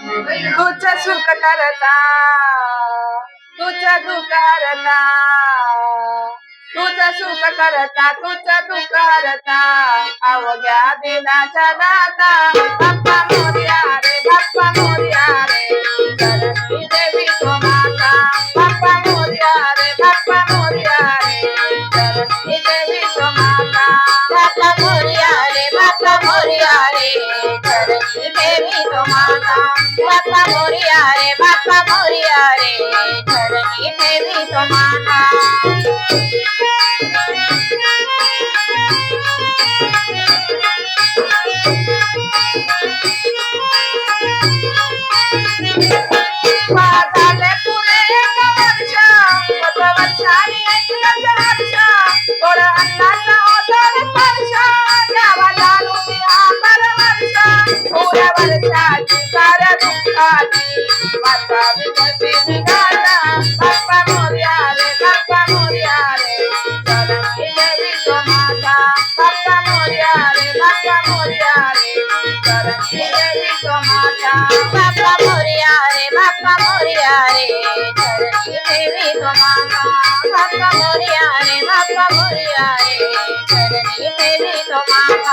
तुझा सुख करता तुझा दुःख हरता तुझ्या सुख करता तुझा दुःख हरता अवघ्या दिनाच्या दाता बाप्पा मोरिया रे बाप्पा मोरिया रे देवी तुम्हा बापा मोरिया रे बापा मोरिया रे धरती देवी तो माता बापा मोरिया रे बापा मोरिया रे धरती देवी भी तो माता पुऱ्या वर्षाची साऱ्या दुःखाची माता विकसी निघाला बाप्पा मोर्या रे बाप्पा मोर्या रे चरणी येईल माता बाप्पा मोर्या रे बाप्पा मोर्या रे चरणी येईल माता बाप्पा मोर्या रे बाप्पा मोर्या रे चरणी येईल माता बाप्पा मोर्या रे बाप्पा मोर्या रे चरणी येईल माता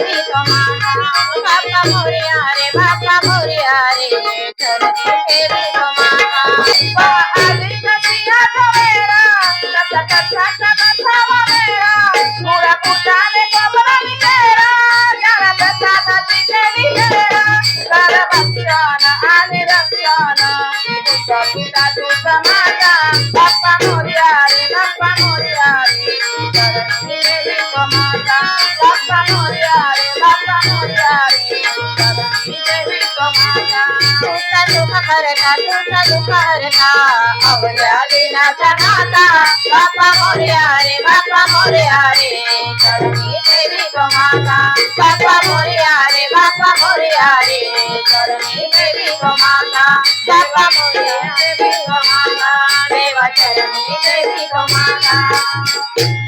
দেবী তোমার বাবা মরিয়া রে বাবা মরিয়া রে ধরণী দেবী তোমার আদি কসিয়া তোমেরা কসা কসা কসা সাবা মেরা পুরা কুটালে কবরা বিকেরা যারা দসা দসি দেবী তেরা তার বাসিয়ানা আনে রাসিয়ানা দুসা পিতা দুসা মাতা বাবা মরিয়া রে বাবা মরিয়া রে ধরণী দেবী তোমার तुका दुख हरता तुका दुख हरता अवल्या विनाचा नाता बापा मोर्या